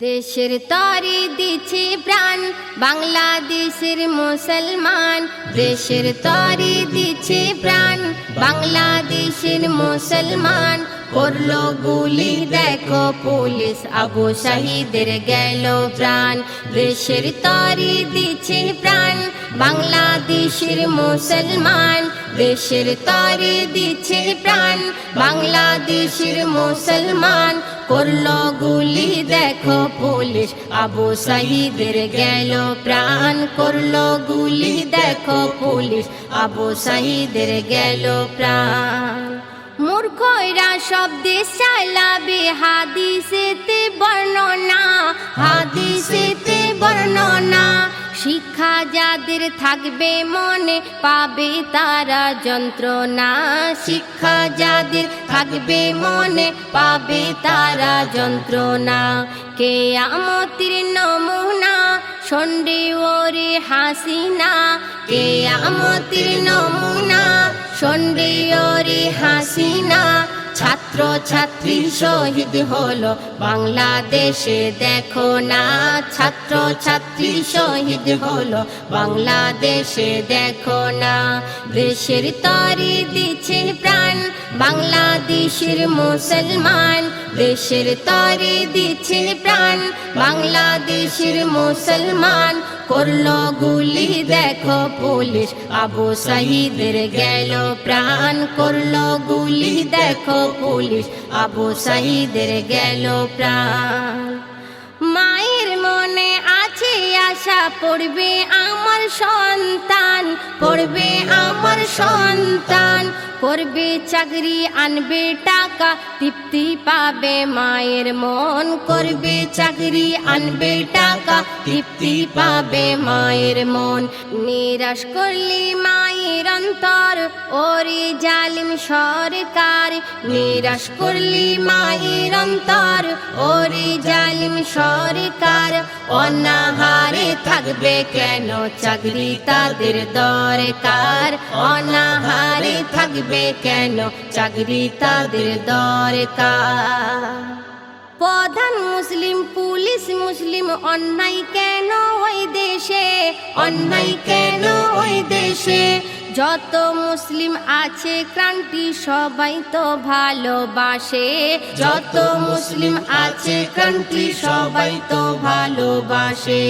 দেশের তরি দিছে প্রাণ, বাংলাদেশের মুসলমান। দেশের তরি দিছে প্রাণ, বাংলাদেশের মুসলমান। করল গুলি, দেখো পুলিশ, আবু শাহিদের গেল প্রাণ। দেশের তরি দিছে প্রাণ বাংলাদেশের মুসলমান, দেশের তরি দিছে প্রাণ। বাংলাদেশের মুসলমান, করল গুলি, দেখো পুলিশ। আবু শহীদের গেল প্রাণ, করল গুলি, দেখো পুলিশ। আবু শহীদের গেল প্রাণ। মূর্খরা সব দেশ চালাবে, হাদিসেতে বর্ণনা। শিক্ষা যাদের থাকবে মনে পাবে তারা যন্ত্রণা। শিক্ষা যাদের থাকবে মনে পাবে তারা যন্ত্রণা। কে আমতির নমুনা, সন্ডে ওরে হাসিনা। কে আমতির নমুনা, সন্ডে ওরে হাসিনা। ছাত্র ছাত্রী শহীদ হলো বাংলাদেশে। দেখো না, ছাত্র ছাত্রী শহীদ হলো বাংলাদেশে। দেখো না, দেশের তরি দিচ্ছে প্রাণ, বাংলাদেশের মুসলমান। দেশের তরি দিচ্ছে প্রাণ, বাংলাদেশের মুসলমান। করল গুলি, দেখো পুলিশ। আবু শহীদের গেল, প্রাণ করল গুলি, দেখো পুলিশ। আবু শহীদের গেল, প্রাণ। মায়ের মনে আছে আশা, পড়বে আমার সন্তান, পড়বে আমার সন্তান। করবে চাকরি, আনবে টাকা, তৃপ্তি পাবে মায়ের মন। করবে চাকরি, আনবে টাকা, তৃপ্তি পাবে মায়ের মন। নিরাশ করলি মায়ের অন্তর ওরে জালিম সরকার, নিরাশ করলি মায়ের অন্তর। ওরে জালিম সরকার, অনাহারে থাকবে কেন চাকরি তাদের দরকার? অনাহারে থাকবে কেন চাকরি তাদের দরকার? প্রধান মুসলিম, পুলিশ মুসলিম, অন্যায় কেন ওই দেশে? অন্যায় কেন ওই দেশে? যত মুসলিম আছে, ক্রান্তি সবাই তো ভালোবাসে। যত মুসলিম আছে, ক্রান্তি সবাই তো ভালোবাসে।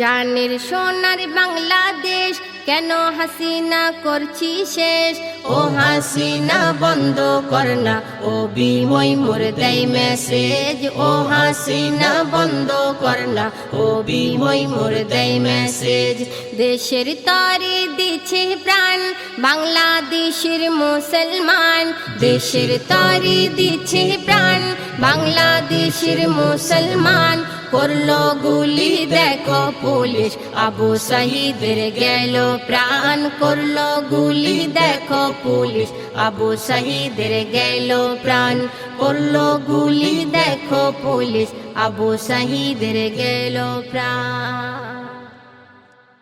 জানের সোনার বাংলাদেশ, কেন হাসিনা করছি শেষ? ও হাসিনা, বন্ধ করনা ও বিময় মোর দেয় মেসেজ ও হাসিনা, বন্ধ করনা ও বিময় মোর দেয় মেসেজ দেশের তরে দিচ্ছে প্রাণ। বাংলাদেশের মুসলমান, দেশের তরে দিচ্ছে প্রাণ। বাংলাদেশের মুসলমান, করল গুলি, দেখো পুলিশ। আবু শহীদের গেল প্রাণ, করল গুলি, দেখো পুলিশ। আবু শহীদের গেল প্রাণ, করল গুলি, দেখো পুলিশ। আবু শহীদের গেল প্রাণ।